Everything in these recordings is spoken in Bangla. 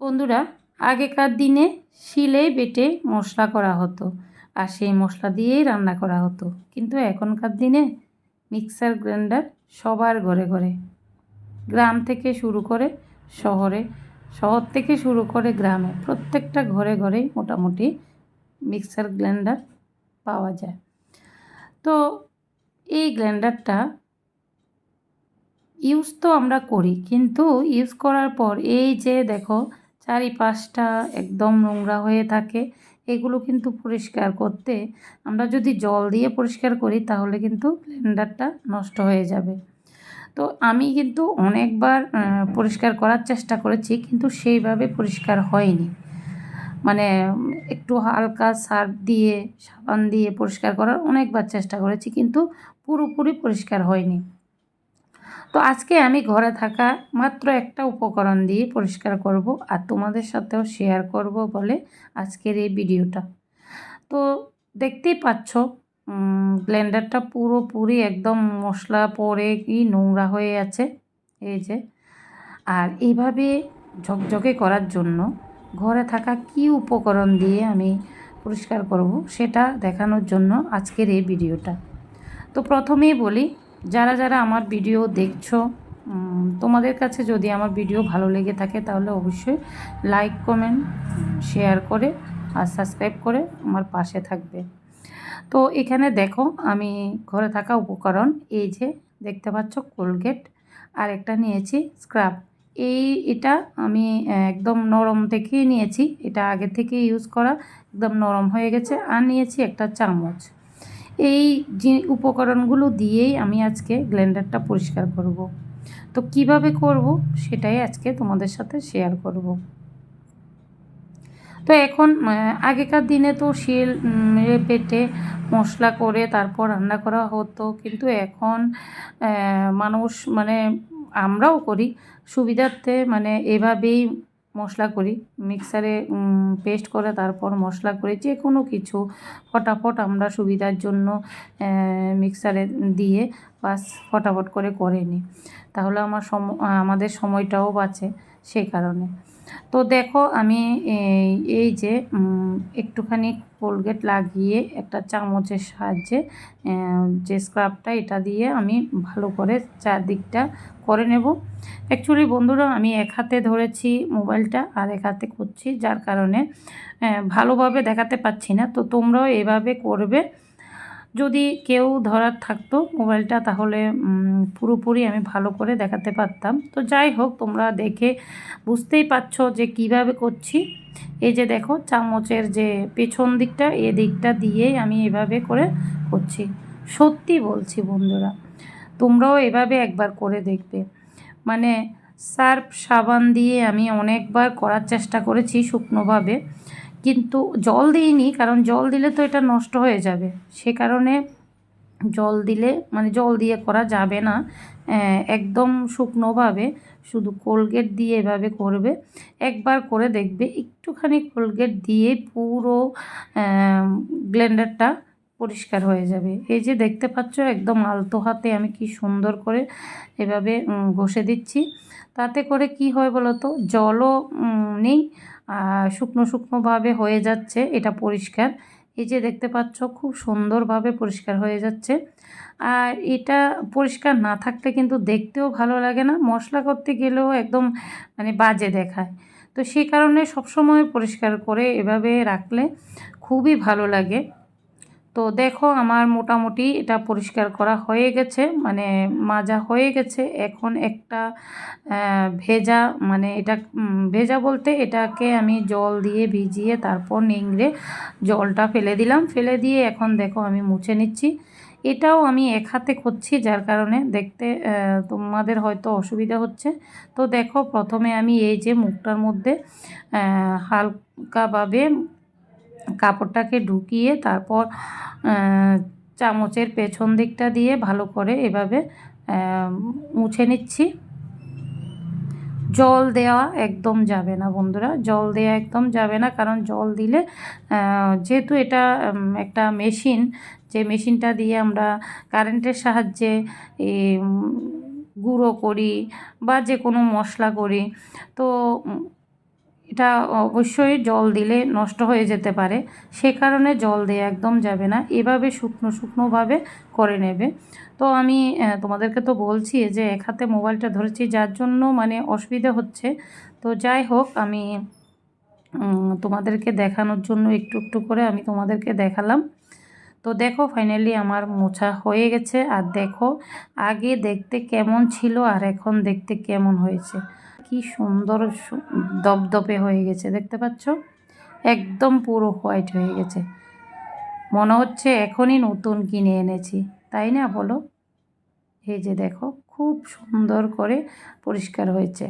বন্ধুরা, আগেকার দিনে শিলে বেটে মশলা করা হতো আর সেই মশলা দিয়েই রান্না করা হতো। কিন্তু এখনকার দিনে মিক্সার গ্রাইন্ডার সবার ঘরে ঘরে। গ্রাম থেকে শুরু করে শহরে, শহর থেকে শুরু করে গ্রামে প্রত্যেকটা ঘরে ঘরেই মোটামুটি মিক্সার গ্রাইন্ডার পাওয়া যায়। তো এই গ্রাইন্ডারটা ইউজ তো আমরা করি, কিন্তু ইউজ করার পর এই যে দেখো চারিপাশটা একদম নোংরা হয়ে থাকে। এগুলো কিন্তু পরিষ্কার করতে আমরা যদি জল দিয়ে পরিষ্কার করি তাহলে কিন্তু ব্লেন্ডারটা নষ্ট হয়ে যাবে। তো আমি কিন্তু অনেকবার পরিষ্কার করার চেষ্টা করেছি কিন্তু সেইভাবে পরিষ্কার হয়নি। মানে একটু হালকা সার্ফ দিয়ে, সাবান দিয়ে পরিষ্কার করার অনেকবার চেষ্টা করেছি কিন্তু পুরোপুরি পরিষ্কার হয়নি। তো আজকে আমি ঘরে থাকা মাত্র একটা উপকরণ দিয়ে পরিষ্কার করব আর তোমাদের সাথেও শেয়ার করব বলে আজকের এই ভিডিওটা। তো দেখতেই পাচ্ছ ব্লেন্ডারটা পুরোপুরি একদম মশলা পরে কি নোংরা হয়ে আছে, এই যে। আর এইভাবে ঝকঝকে করার জন্য ঘরে থাকা কি উপকরণ দিয়ে আমি পরিষ্কার করব সেটা দেখানোর জন্য আজকের এই ভিডিওটা। তো প্রথমেই বলি যারা যারা আমার ভিডিও দেখছ তোমাদের কাছে যদি আমার ভিডিও ভালো লেগে থাকে, তাহলে অবশ্যই লাইক কমেন্ট শেয়ার করে আর সাবস্ক্রাইব করে আমার পাশে থাকবে। তো এখানে দেখো, আমি ঘরে থাকা উপকরণ, এই যে দেখতে পাচ্ছ কোলগেট, আর একটা নিয়েছি স্ক্রাব এই এটা আমি একদম নরম থেকেই নিয়েছি, এটা আগে থেকে ইউজ করা, একদম নরম হয়ে গেছে, আর নিয়েছি একটা চামচ। এই যে উপকরণগুলো দিয়েই আমি আজকে গ্লেন্ডারটা পরিষ্কার করব। তো কীভাবে করব সেটাই আজকে তোমাদের সাথে শেয়ার করব। তো এখন আগেকার দিনে তো শিল পেটে মশলা করে তারপর রান্না করা হতো কিন্তু এখন মানুষ মানে আমরাও করি সুবিধার্থে মানে এভাবেই মশলা করি। মিক্সারে পেস্ট করে তারপর মশলা করে যে কোনো কিছু ফটাফট আমরা সুবিধার জন্য মিক্সারে দিয়ে বাস ফটাফট করে করে নিই। তাহলে আমার সম, আমাদের সময়টাও বাঁচে সেই কারণে। তো দেখো আমি এই যে একটুখানি কোলগেট লাগিয়ে একটা চামচের সাহায্যে যে স্ক্রাবটা এটা দিয়ে আমি ভালো করে চারদিকটা করে নেব। অ্যাকচুয়ালি বন্ধুরা আমি এক হাতে ধরেছি মোবাইলটা আর এক হাতে করছি যার কারণে ভালোভাবে দেখাতে পাচ্ছি না। তো তোমরাও এভাবে করবে। যদি কেউ ধরার থাকতো মোবাইলটা, তাহলে পুরোপুরি আমি ভালো করে দেখাতে পারতাম। তো যাই হোক, তোমরা দেখে বুঝতেই পারছ যে কীভাবে করছি। এই যে দেখো, চামচের যে পেছন দিকটা, এ দিকটা দিয়েই আমি এভাবে করে করছি। সত্যি বলছি বন্ধুরা, তোমরাও এভাবে একবার করে দেখবে। মানে সার্ফ সাবান দিয়ে আমি অনেকবার করার চেষ্টা করেছি শুকনোভাবে। কিন্তু জল দিইনি, কারণ জল দিলে তো এটা নষ্ট হয়ে যাবে। সে কারণে জল দিলে মানে জল দিয়ে করা যাবে না একদম শুকনোভাবে, শুধু কোলগেট দিয়ে এভাবে করবে। একবার করে দেখবে, একটুখানি কোলগেট দিয়ে পুরো ব্লেন্ডারটা পরিষ্কার হয়ে যাবে। এই যে দেখতে পাচ্ছ, একদম আলতো হাতে আমি কি সুন্দর করে এভাবে ঘষে দিচ্ছি। তাতে করে কি হয় বলো তো জলও নেই। শুকনো শুকনোভাবে হয়ে যাচ্ছে, এটা পরিষ্কার। এই যে দেখতে পাচ্ছ, খুব সুন্দরভাবে পরিষ্কার হয়ে যাচ্ছে। আর এটা পরিষ্কার না থাকলে কিন্তু দেখতেও ভালো লাগে না, মশলা করতে গেলেও একদম মানে বাজে দেখায়। তো সেই কারণে সবসময় পরিষ্কার করে এভাবে রাখলে খুবই ভালো লাগে। তো দেখো আমার মোটামুটি এটা পরিষ্কার করা হয়ে গেছে মানে মাজা হয়ে গেছে। এখন একটা ভেজা মানে এটা ভেজা বলতে এটাকে আমি জল দিয়ে ভিজিয়ে তারপর নিংড়ে জলটা ফেলে দিলাম। ফেলে দিয়ে এখন দেখো আমি মুছে নিচ্ছি। এটাও আমি এক হাতে করছি যার কারণে দেখতে তোমাদের হয়তো অসুবিধা হচ্ছে। তো দেখো প্রথমে আমি এই যে মুখটার মধ্যে হালকাভাবে কাপড়টাকে ঢুকিয়ে তারপর চামচের পেছন দিকটা দিয়ে ভালো করে এভাবে মুছে নিচ্ছি। জল দেওয়া একদম যাবে না বন্ধুরা, জল দেওয়া একদম যাবে না, কারণ জল দিলে যেহেতু এটা একটা মেশিন, যে মেশিনটা দিয়ে আমরা কারেন্টের সাহায্যে গুঁড়ো করি বা যে কোনো মশলা করি, তো এটা অবশ্যই জল দিলে নষ্ট হয়ে যেতে পারে। সে কারণে জল দেওয়া একদম যাবে না। এভাবে শুকনো শুকনোভাবে করে নেবে। তো আমি তোমাদেরকে তো বলছি যে এক হাতে মোবাইলটা ধরেছি, যার জন্য মানে অসুবিধা হচ্ছে। তো যাই হোক, আমি তোমাদেরকে দেখানোর জন্য একটু একটু করে আমি তোমাদেরকে দেখালাম। তো দেখো ফাইনালি আমার মোছা হয়ে গেছে। আর দেখো, আগে দেখতে কেমন ছিল আর এখন দেখতে কেমন হয়েছে। কি সুন্দর দপদপে হয়ে গেছে, দেখতে পাচ্ছ? একদম পুরো হোয়াইট হয়ে গেছে। মনে হচ্ছে এখনই নতুন কিনে এনেছি, তাই না বলো? এই যে দেখো, খুব সুন্দর করে পরিষ্কার হয়েছে।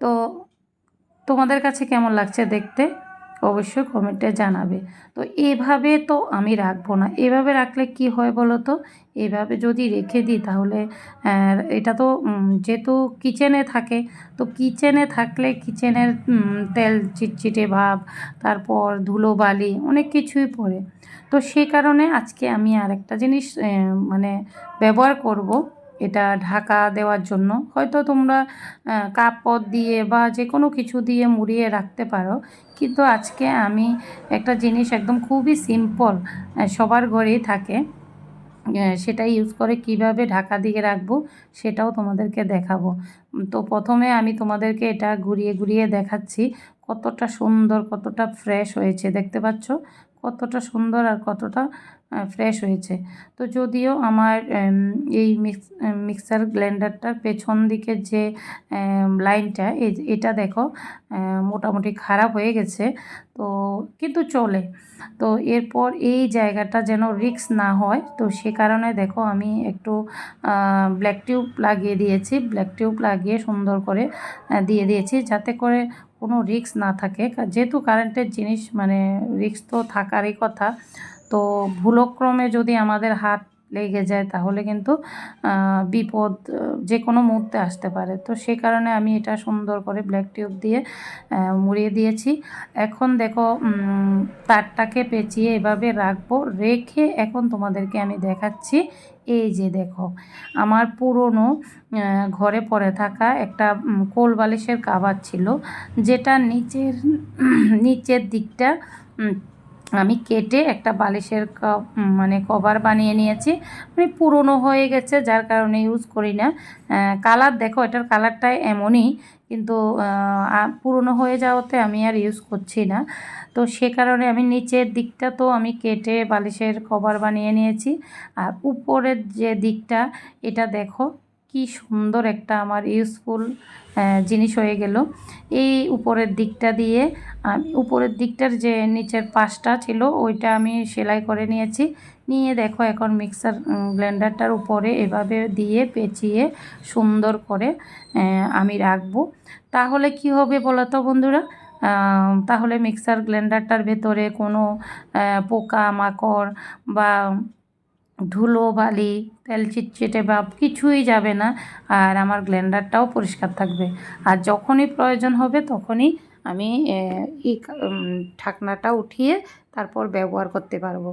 তো তোমাদের কাছে কেমন লাগছে দেখতে? অবশ্যই কমেন্টে জানাবে। তো এভাবে তো আমি রাখব না। এভাবে রাখলে কি হয় বলো তো? এভাবে যদি রেখে দিই তাহলে এটা তো যেহেতু কিচেনে থাকে, তো কিচেনে থাকলে কিচেনের তেল চিটচিটে ভাব, তারপর ধুলোবালি অনেক কিছুই পড়ে। তো সে কারণে আজকে আমি আরেকটা জিনিস মানে ব্যবহার করব। এটা ঢাকা দেওয়ার জন্য। হয়তো তোমরা কাপড় দিয়ে বা যে কোনো কিছু দিয়ে মুড়িয়ে রাখতে পারো। কিন্তু আজকে আমি একটা জিনিস একদম খুবই সিম্পল সবার ঘরেই থাকে। সেটা ইউজ করে কীভাবে ঢাকা দিয়ে রাখব সেটাও তোমাদেরকে দেখাবো। তো প্রথমে আমি তোমাদেরকে এটা ঘুরিয়ে ঘুরিয়ে দেখাচ্ছি। কতটা সুন্দর, কতটা ফ্রেশ হয়েছে, দেখতে পাচ্ছ? কতটা সুন্দর আর কতটা ফ্রেশ হয়েছে। তো যদিও আমার এই মিক্স মিক্সার গ্রাইন্ডারটার পেছন দিকের যে লাইনটা এটা দেখো মোটামুটি খারাপ হয়ে গেছে। তো, কিন্তু চলে। তো এরপর এই জায়গাটা যেন রিক্স না হয়, তো সে কারণে দেখো আমি একটু ব্ল্যাক টিউব লাগিয়ে দিয়েছি। ব্ল্যাক টিউব লাগিয়ে সুন্দর করে দিয়ে দিয়েছি যাতে করে কোনো রিক্স না থাকে। যেহেতু কারেন্টের জিনিস মানে রিক্স তো থাকারই কথা তো ভুলক্রমে যদি আমাদের হাত লেগে যায়, তাহলে কিন্তু বিপদ যে কোনো মুহূর্তে আসতে পারে। তো সে কারণে আমি এটা সুন্দর করে ব্ল্যাক টিউব দিয়ে মুড়িয়ে দিয়েছি। এখন দেখো তারটাকে পেঁচিয়ে এভাবে রাখব। রেখে এখন তোমাদেরকে আমি দেখাচ্ছি। এই যে দেখো, আমার পুরনো ঘরে পড়ে থাকা একটা কোল বালিশের কাবার ছিল, যেটা নিচের নিচের দিকটা আমি কেটে একটা বালিশের মানে কভার বানিয়ে নিয়েছি। মানে পুরনো হয়ে গেছে, যার কারণে ইউজ করি না। কালার দেখো, এটার কালারটা এমনই, কিন্তু পুরনো হয়ে যাওয়াতে আমি আর ইউজ করছি না। তো সে কারণে আমি নিচের দিকটা তো আমি কেটে বালিশের কভার বানিয়ে নিয়েছি। আর উপরের যে দিকটা, এটা দেখো কি সুন্দর একটা আমার ইউজফুল জিনিস হয়ে গেল। এই উপরের দিকটা দিয়ে আমি উপরের দিকটার যে নিচের পাশটা ছিল, ওইটা আমি সেলাই করে নিয়েছি। নিয়ে দেখো এখন মিক্সার ব্লেন্ডারটার উপরে এভাবে দিয়ে পেঁচিয়ে সুন্দর করে আমি রাখব। তাহলে কি হবে বলো তো বন্ধুরা তাহলে মিক্সার গ্রাইন্ডারটার ভেতরে কোনো পোকা মাকড় বা ধুলো, বালি, তেল, চিটচিটে ভাব কিছুই যাবে না। আর আমার গ্রাইন্ডারটাও পরিষ্কার থাকবে। আর যখনই প্রয়োজন হবে তখনই আমি এই ঢাকনাটা উঠিয়ে তারপর ব্যবহার করতে পারব।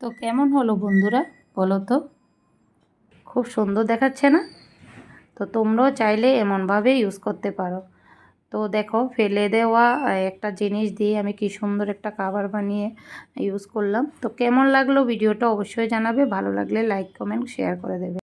তো কেমন হলো বন্ধুরা, বলো তো? খুব সুন্দর দেখাচ্ছে না? তো তোমরাও চাইলে এমনভাবে ইউজ করতে পারো। তো দেখো ফেলে দেওয়া একটা জিনিস দিয়ে আমি কি সুন্দর একটা কাভার বানিয়ে ইউজ করলাম। তো কেমন লাগল? ভিডিওটা অবশ্যই জানাবে। ভালো লাগলে লাইক কমেন্ট শেয়ার করে দেবে।